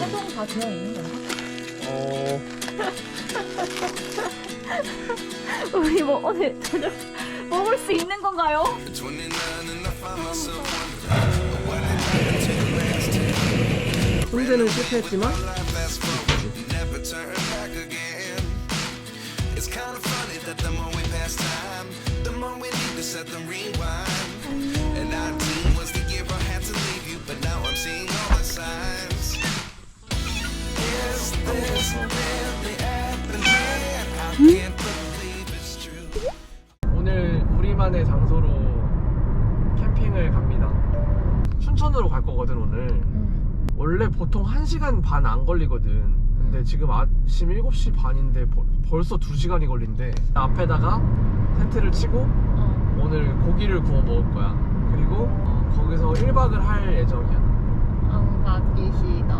세동 다 되어 있는 건가? 어, 우리 뭐 오늘 저녁 먹을 수 있는 건가요? 훈제는 실패했지만. It's kind of funny that the more we pass time, the more we need to set them rewind. 오늘 우리만의 장소로 캠핑을 갑니다. 춘천으로 갈 거거든 오늘. 음. 원래 보통 1시간 반 안 걸리거든. 근데 지금 아침 7시 반인데 벌- 벌써 2시간이 걸린대. 앞에다가 텐트를 치고 어. 오늘 고기를 구워 먹을 거야. 그리고 어, 거기서 1박을 할 예정이야. 아, 밖이시다.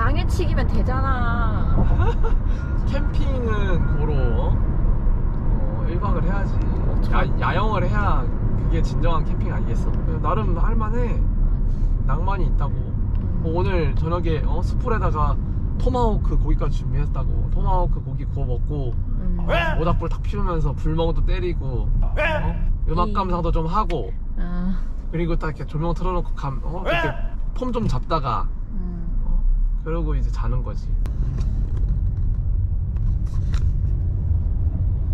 당일치기면 되잖아. 캠핑은 고로 어, 1박을 해야지. 야, 야영을 해야 그게 진정한 캠핑 아니겠어? 나름 할만해. 낭만이 있다고. 뭐 오늘 저녁에 어, 숯불에다가 토마호크 고기까지 준비했다고. 토마호크 고기 구워 먹고 음. 모닥불 탁 피우면서 불멍도 때리고 어? 음악 이- 감상도 좀 하고 아, 그리고 딱 이렇게 조명 틀어놓고 감, 어? 이렇게 폼 좀 잡다가 음. 그러고 이제 자는 거지.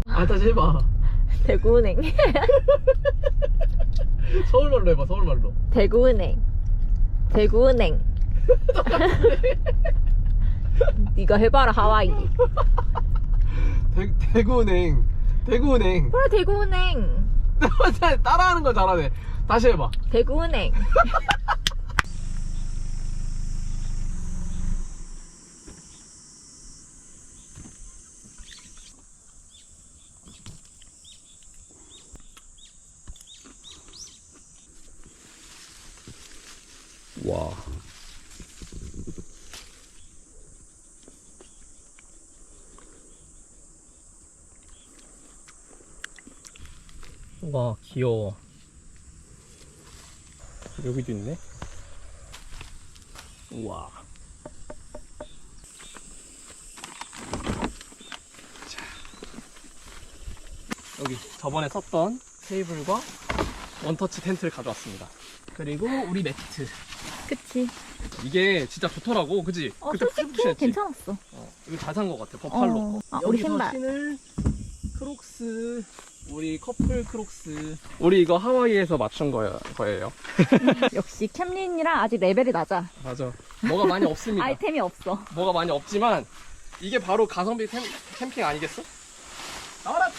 아 다시 해봐. 대구은행. 서울말로 해봐 서울말로. 대구은행. 대구은행. 네가 해봐라 하와이. 대, 대구은행 대구은행 그래 대구은행. 따라하는 거 잘하네. 다시 해봐. 대구은행. 와. 와 귀여워. 여기도 있네. 우와. 자. 여기 저번에 썼던 테이블과 원터치 텐트를 가져왔습니다. 그리고 우리 매트. 그치. 이게 진짜 좋더라고, 그지? 어 그때 솔직히 푸시했지? 괜찮았어. 어, 이거 잘 산 것 같아, 버팔로 어. 거. 아, 우리 여기서 신발. 신을 크록스, 우리 커플 크록스. 우리 이거 하와이에서 맞춘 거예요. 거예요. 역시 캠린이랑 아직 레벨이 낮아. 맞아. 뭐가 많이 없습니다. 아이템이 없어. 뭐가 많이 없지만 이게 바로 가성비 캠, 캠핑 아니겠어? 나와라!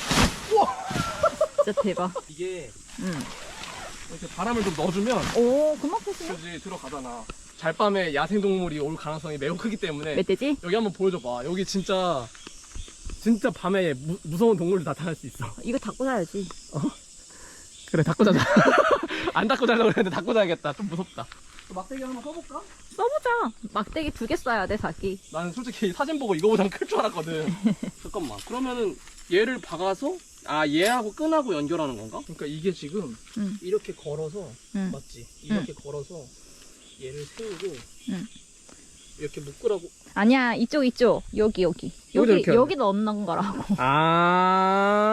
우와! 진짜 대박. 이게 응. 이렇게 바람을 좀 넣어주면 오 금방. 그지 들어가잖아. 잘밤에 야생동물이 올 가능성이 매우 크기 때문에 멧돼지? 여기 한번 보여줘봐. 여기 진짜 진짜 밤에 무, 무서운 동물들 나타날 수 있어. 이거 닫고 자야지. 그래 닫고 자자. 안 닫고 자려고 그랬는데 닫고 자야겠다. 좀 무섭다. 막대기 한번 써볼까? 써보자. 막대기 두 개 써야 돼 자기. 나는 솔직히 사진 보고 이거보단 클 줄 알았거든. 잠깐만. 그러면은 얘를 박아서 아 얘하고 끈하고 연결하는 건가? 그러니까 이게 지금 응. 이렇게 걸어서 응. 맞지? 이렇게 걸어서 얘를 세우고 응. 이렇게 묶으라고. 아니야 이쪽 이쪽 여기 여기 여기도 여기 이렇게 여기 넣는 거라고. 아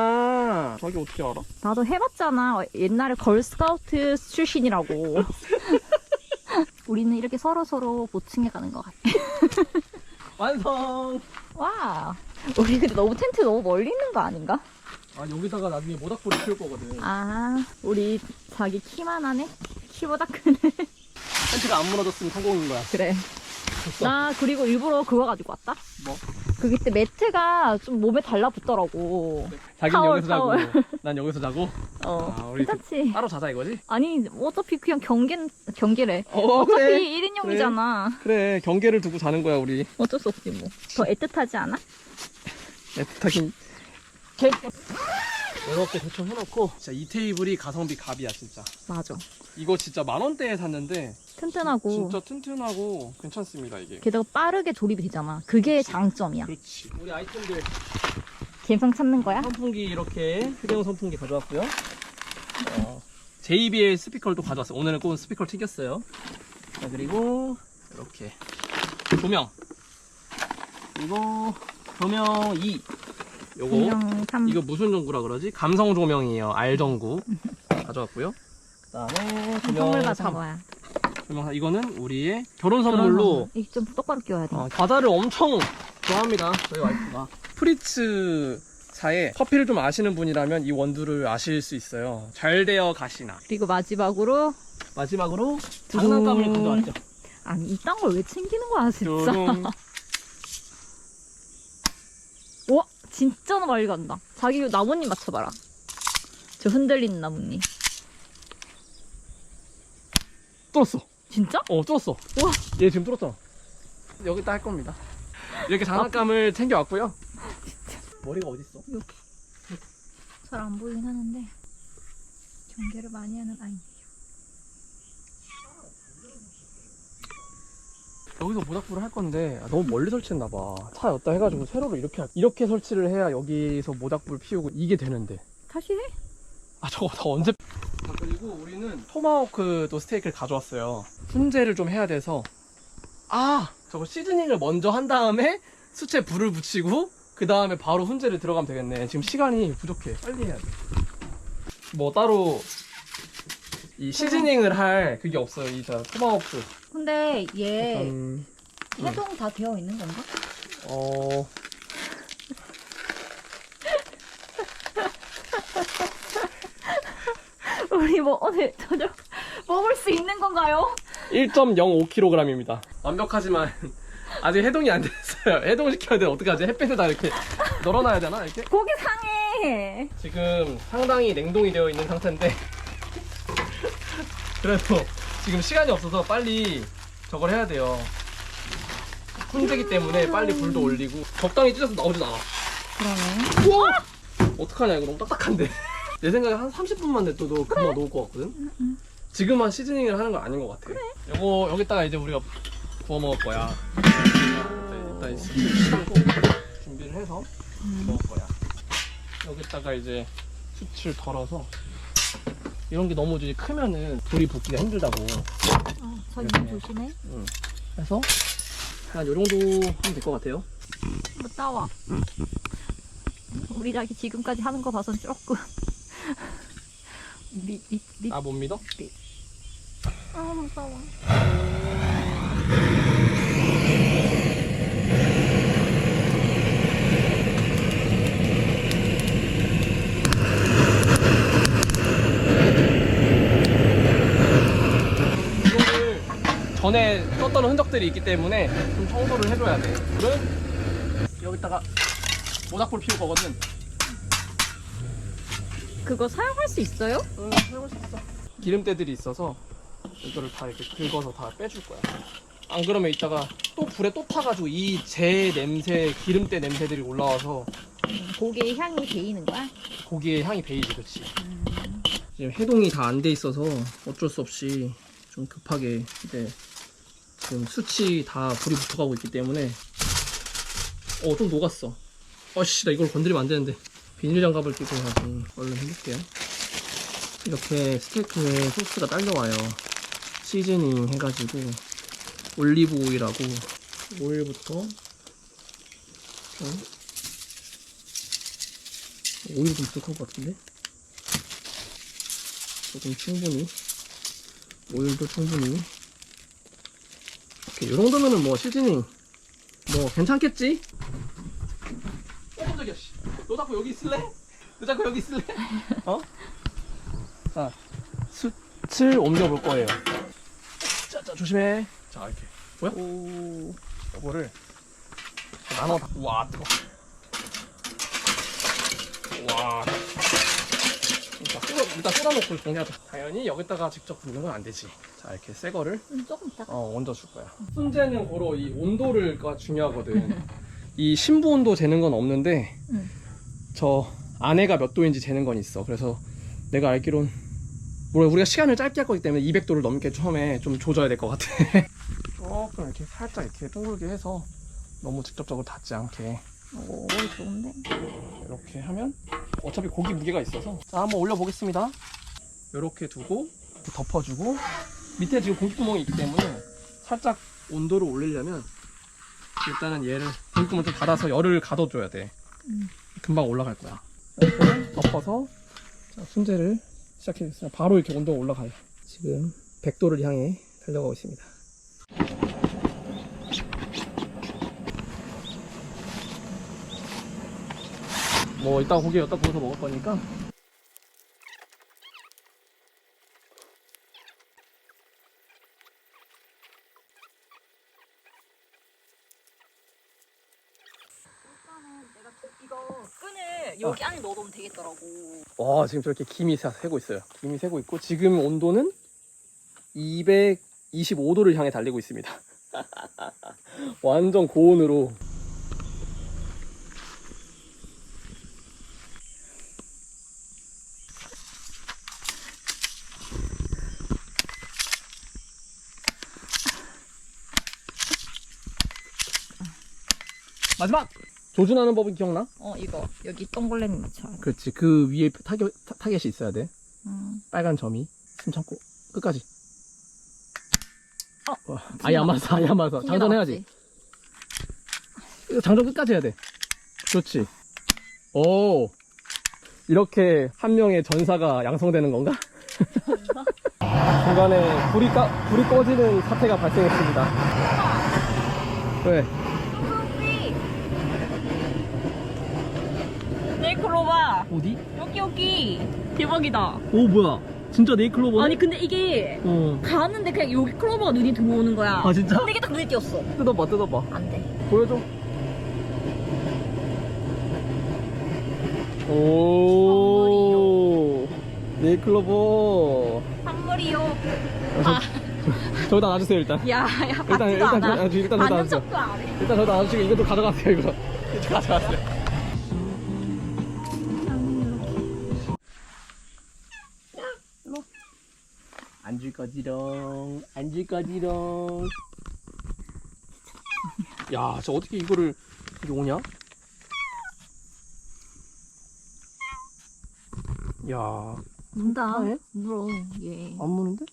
저기 어떻게 알아? 나도 해봤잖아. 옛날에 걸스카우트 출신이라고. 우리는 이렇게 서로 서로 보충해 가는 것 같아. 완성. 와. 우리 근데 너무 텐트 너무 멀리 있는 거 아닌가? 아 여기다가 나중에 모닥불을 피울 거거든. 아 우리 자기 키만 하네. 키보다 크네. 텐트가 안 무너졌으면 성공인 거야. 그래. 나 그리고 일부러 그거 가지고 왔다. 뭐? 그 그때 매트가 좀 몸에 달라붙더라고. 자기는 타월, 여기서 자고, 타월. 난 여기서 자고. 어, 아, 우리 괜찮지. 따로 자자 이거지? 아니 어차피 그냥 경계 경계래. 어, 어차피 그래. 1인용이잖아. 그래 경계를 두고 자는 거야 우리. 어쩔 수 없지 뭐. 더 애틋하지 않아? 애틋하긴. 이렇게 대충 해놓고 진짜 이 테이블이 가성비 갑이야 진짜. 맞아. 이거 진짜 만 원대에 샀는데 튼튼하고 진짜 튼튼하고 괜찮습니다 이게. 게다가 빠르게 조립이 되잖아. 그게 장점이야. 그렇지. 우리 아이템들 감성 찾는 거야? 선풍기 이렇게 휴대용 선풍기 가져왔고요. 어, JBL 스피커를 또 가져왔어요. 오늘은 꼭 스피커를 튀겼어요. 자, 그리고 이렇게 조명 이거 조명 2 요거 분명 3. 이거 무슨 전구라 그러지? 감성 조명이에요 R 전구 가져왔고요 그다음에 선물 조명 받은 3 거야. 조명 3 이거는 우리의 결혼 선물로 이좀 똑바로 끼워야 돼. 어, 과자를 엄청 좋아합니다. 저희 와이프가. 프리츠사의 커피를 좀 아시는 분이라면 이 원두를 아실 수 있어요. 잘 되어 가시나. 그리고 마지막으로 마지막으로 장난감을 가져왔죠. 아니 이딴 걸 왜 챙기는 거야 진짜. 진짜 많이 간다. 자기 나뭇잎 맞춰봐라. 저 흔들리는 나뭇잎. 뚫었어. 진짜? 어, 뚫었어. 우와. 얘 지금 뚫었잖아. 여기다 할 겁니다. 이렇게 장난감을 챙겨왔고요. 머리가 어딨어? 잘안 보이긴 하는데 전개를 많이 하는 아이. 여기서 모닥불을 할 건데 아, 너무 멀리 설치했나 봐. 차 였다 해가지고 세로로 이렇게 할- 이렇게 설치를 해야 여기서 모닥불 피우고 이게 되는데. 다시 해? 아 저거 다 언제 아 그리고 우리는 토마호크도 스테이크를 가져왔어요 훈제를 좀 해야 돼서 아 저거 시즈닝을 먼저 한 다음에 수채 불을 붙이고 그 다음에 바로 훈제를 들어가면 되겠네 지금 시간이 부족해 빨리 해야 돼뭐 따로 이 시즈닝을 할 그게 없어요 이자 토마호크 근데 얘 음, 음. 해동 다 되어 있는 건가? 어 우리 뭐 오늘 저녁 먹을 수 있는 건가요? 1.05kg입니다. 완벽하지만 아직 해동이 안 됐어요. 해동시켜야 돼. 어떡하지? 햇빛에다 이렇게 널어놔야 되나? 이렇게? 고기 상해. 지금 상당히 냉동이 되어 있는 상태인데 그래도 지금 시간이 없어서 빨리 저걸 해야 돼요. 훈제기 때문에 빨리 불도 올리고 적당히 찢어서 나오지도 않아. 그러네. 우와! 어떡하냐 이거 너무 딱딱한데 내 생각에 한 30분만 냅둬도 금방 녹을 것 같거든? 지금만 시즈닝을 하는 건 아닌 것 같아 요거 여기다가 이제 우리가 구워 먹을 거야 자, 일단 수치를 고 준비를 해서 먹을 거야 여기다가 이제 수치를 덜어서 이런 게 너무 이제 크면은 불이 붙기가 힘들다고 어, 저 이렇게. 조심해. 해서 한 요 정도 하면 될 것 같아요 뭐 따와. 우리 자기 지금까지 하는 거 봐선 조금 밑밑밑 아못 믿어? 아 무서워. 이거를 전에 썼던 흔적들이 있기 때문에 좀 청소를 해줘야 돼. 이거는 여기다가 모닥불 피울 거거든. 그거 사용할 수 있어요? 응, 해볼 수 있어. 기름때들이 있어서 이거를 다 이렇게 긁어서 다 빼줄 거야. 안 그러면 이따가 또 불에 또 타가지고 이재 냄새, 기름때 냄새들이 올라와서 고기의 향이 배이는 거야? 고기의 향이 배이지, 그렇지. 지금 해동이 다 안 돼 있어서 어쩔 수 없이 좀 급하게 이제 지금 수치 다 불이 붙어가고 있기 때문에 어 좀 녹았어. 어씨 나 이걸 건드리면 안 되는데 비닐 장갑을 끼고 해야지. 얼른 해볼게요. 이렇게 스테이크에 소스가 딸려와요. 시즈닝 해가지고 올리브 오일하고 오일부터 좀 오일 좀 부족한 것 같은데? 조금 충분히 오일도 충분히 오케이 요 정도면은 뭐 시즈닝 뭐 괜찮겠지? 어 깜짝이야 씨. 너 자꾸 여기 있을래? 너 자꾸 여기 있을래? 어? 자 숯을 옮겨볼 거예요 자 자 조심해 자 이렇게 뭐야? 오. 이거를 나눠 다 우와 뜨거 와 일단 쏟아, 일단 쏟아놓고 정리하자 당연히 여기다가 직접 붓는 건 안 되지. 자 이렇게 새 거를 음, 조금 이따가. 어 얹어줄 거야. 순재는 고로 이 온도를가 중요하거든. 이 신부 온도 재는 건 없는데 응. 저 안에가 몇 도인지 재는 건 있어. 그래서 내가 알기론 물론 우리가 시간을 짧게 할 거기 때문에 200도를 넘게 처음에 좀 조져야 될 것 같아. 조금 이렇게 살짝 이렇게 둥글게 해서 너무 직접적으로 닿지 않게 오 좋은데? 이렇게 하면 어차피 고기 무게가 있어서 자 한번 올려보겠습니다 이렇게 두고 덮어주고 밑에 지금 고기 구멍이 있기 때문에 살짝 온도를 올리려면 일단은 얘를 불금을 좀 닫아서 열을 가둬줘야 돼. 음. 금방 올라갈 거야. 이렇게 덮어서 자, 순재를 시작해주겠습니다. 바로 이렇게 온도가 올라가요. 지금 100도를 향해 달려가고 있습니다. 뭐 이따 고기 여기다 구워서 먹을 거니까. 내가 이거 끈을 여기 안에 넣어놓으면 되겠더라고. 와 지금 저렇게 김이 새- 새고 있어요. 김이 새고 있고 지금 온도는 225도를 향해 달리고 있습니다. 완전 고온으로 마지막! 조준하는 법은 기억나? 어 이거. 여기 동글레는 넣자. 그렇지. 그 위에 타겟, 타- 타겟이 있어야 돼. 음. 빨간 점이. 숨 참고. 끝까지. 어, 와, 아예 안 맞아 아예 안 맞아. 튕겨 장전 해야지. 나왔지? 이거 장전 끝까지 해야 돼. 그렇지. 오. 이렇게 한 명의 전사가 양성되는 건가? 중간에 불이, 까, 불이 꺼지는 사태가 발생했습니다. 왜? 네이클로바 어디? 여기 여기 대박이다. 오 뭐야 진짜 네이클로버네? 아니 근데 이게 어. 가는데 그냥 여기 클로버가 눈이 들어오는 거야. 아 진짜? 근데 이게 딱 눈에 띄었어. 뜯어봐 뜯어봐 안 돼. 보여줘. 오, 네이클로버. 한물이요. 아, 저기다 놔주세요 일단. 야야 일단 받지도 일단 않아. 저- 일단 저기다 받는 놔주세요. 척도 안 해. 일단 저기다 놔주시고 이것도 가져가세요 이거. 이거 가져가세요. 앉을 거지롱, 앉을 거지롱. 야, 저 어떻게 이거를 이게 오냐? 야, 문다. 해? 물어 얘. 안 무는데?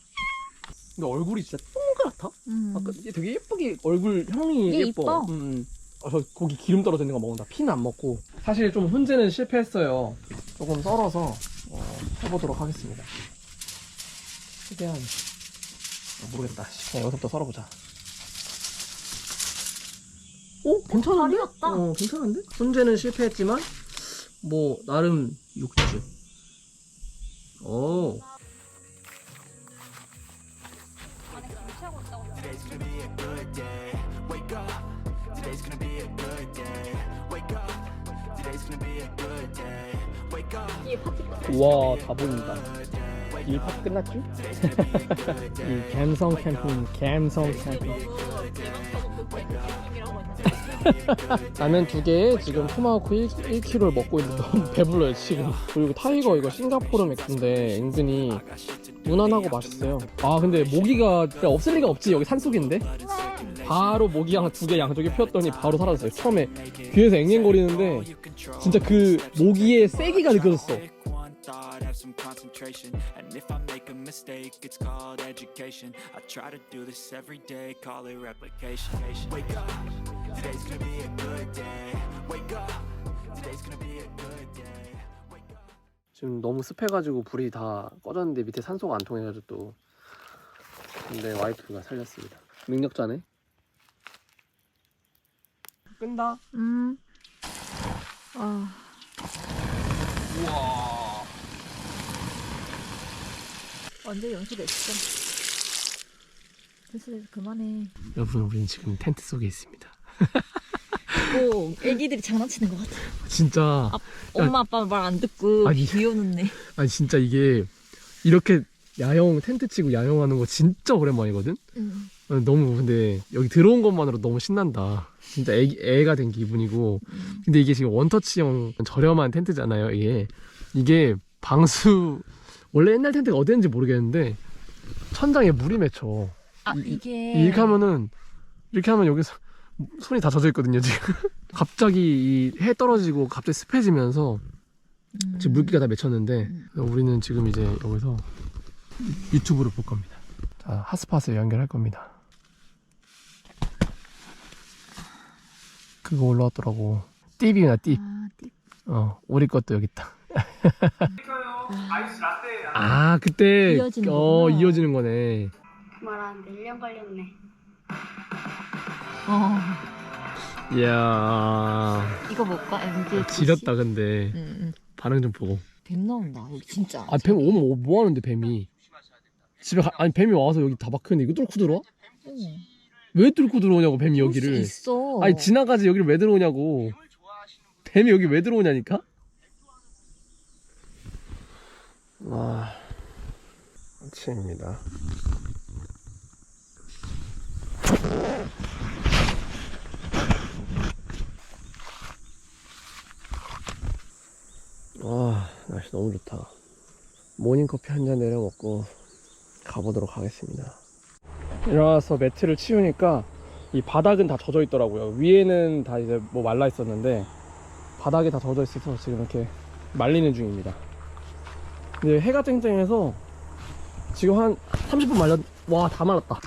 근데 얼굴이 진짜 동그랗다? 음. 아까 얘 되게 예쁘게 얼굴 형이 얘 예뻐. 이뻐. 음, 음. 아, 저 고기 기름 떨어져 있는 거 먹는다. 피는 안 먹고. 사실 좀 훈제는 실패했어요. 조금 썰어서 어, 해보도록 하겠습니다. 최대한 아, 모르겠다. 씨, 그냥 여기서부터 썰어보자. 오 괜찮은데? 잘 익었다. 어 괜찮은데? 훈제는 실패했지만 뭐 나름 육즙. 오. 우와 다 보인다 일 파트 끝났죠? 이 갬성 캠핑 갬성 캠핑 라면 두 개에 지금 토마호크 1, 1kg를 먹고 있는데 너무 배불러요 지금. 그리고 타이거 이거 싱가포르 맥주인데 은근히 무난하고 맛있어요. 아 근데 모기가 없을 리가 없지 여기 산속인데? 바로 모기 양 두 개 양쪽에 피었더니 바로 사라졌어요. 처음에 귀에서 앵앵거리는데 진짜 그 모기의 세기가 느껴졌어 thought, have some concentration. And if I make a mistake, it's called education. I try to do this every day, call it replication. Wake up. Today's gonna be a good day. Wake up. Today's gonna be a good day. Wake up. 지금 너무 습해가지고 불이 다 꺼졌는데 밑에 산소가 안 통해가지고 또 근데 와이프가 살렸습니다 능력자네 끈다 음. 아. 우와 완전 연습했어. 됐어, 됐어, 그만해. 여러분 우리는 지금 텐트 속에 있습니다 오, 애기들이 장난치는 것 같아. 진짜 엄마 아빠 말 안 듣고 아니. 비 오는 애. 아니 진짜 이게 이렇게 야영 텐트 치고 야영하는 거 진짜 오랜만이거든 응. 어, 너무 근데 여기 들어온 것만으로 너무 신난다 진짜 애, 애가 된 기분이고 근데 이게 지금 원터치형 저렴한 텐트잖아요 이게 이게 방수 원래 옛날 텐트가 어땠는지 모르겠는데 천장에 물이 맺혀 아, 이- 이게. 이렇게 하면은 이렇게 하면 여기서 손이 다 젖어 있거든요 지금 갑자기 이 해 떨어지고 갑자기 습해지면서 음. 지금 물기가 다 맺혔는데 음. 우리는 지금 이제 여기서 유- 유튜브를 볼 겁니다 자 핫스팟을 연결할 겁니다 그거 올라왔더라고 띠비나 띠 아, 띠- 어, 우리 것도 여기 있다. 아, 그때 이어지는 어, 거구나. 이어지는 거네. 말하는데 1년 걸렸네. 어. 이야, 이거 볼까? MD. 지렸다 근데 응, 응. 반응 좀 보고. 뱀 나온다. 여기 진짜. 아, 뱀 오면 뭐 하는데 뱀이? 집에 가, 아니 뱀이 와서 여기 다 박혔는데 이거 뚫고 들어와? 응. 왜 뚫고 들어오냐고 뱀이 수 여기를. 있어. 아니 지나가지 여기를 왜 들어오냐고. 뱀이 여기 왜 들어오냐니까? 와, 아침입니다. 와, 날씨 너무 좋다. 모닝커피 한 잔 내려 먹고 가보도록 하겠습니다. 일어나서 매트를 치우니까 이 바닥은 다 젖어 있더라고요. 위에는 다 이제 뭐 말라 있었는데 바닥에 다 젖어 있어서 지금 이렇게 말리는 중입니다. 근데 해가 쨍쨍해서 지금 한 30분 말렸 와 다 말랐다.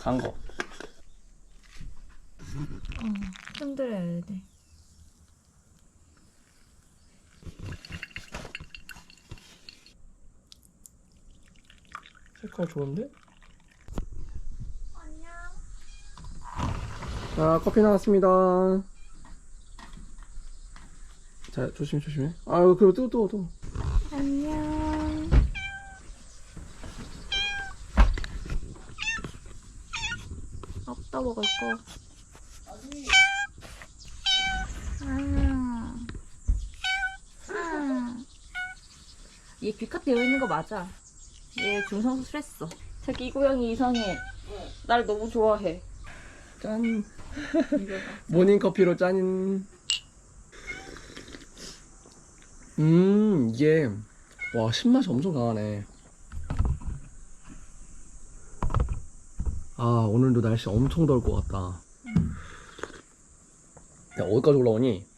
간 거. 흔들어야 돼. 색깔 좋은데? 자, 커피 나왔습니다. 자, 조심해, 조심해. 아유, 그리고 또, 또, 또. 안녕. 없다 먹을 거. 아. 아. 얘 귀값 되어 있는 거 맞아. 얘 중성수 했어. 자기 이 고양이 이상해. 날 너무 좋아해. 짠. 모닝커피로 짠. 음, 이게, 와, 신맛이 엄청 강하네. 아, 오늘도 날씨 엄청 더울 것 같다. 야, 어디까지 올라오니?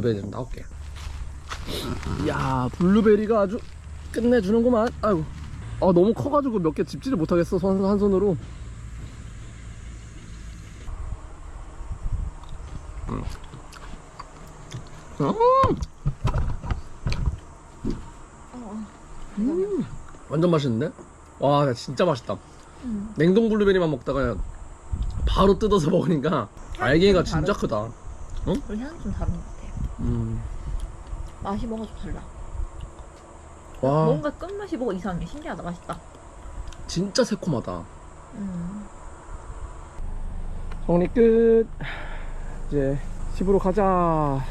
블루베리 좀 따올게. 이야, 블루베리가 아주 끝내주는구만. 아이고. 아, 너무 커가지고 몇 개 집지를 못하겠어, 손, 한 손으로. 음. 음. 완전 맛있는데? 와, 나 진짜 맛있다. 음. 냉동 블루베리만 먹다가 바로 뜯어서 먹으니까 알갱이가 진짜 크다. 우리 향이 좀 다른 것 같아. 음. 맛이 뭔가 좀 달라. 와, 뭔가 끝맛이 뭐가 이상해. 신기하다. 맛있다. 진짜 새콤하다. 음. 정리 끝. 이제 집으로 가자.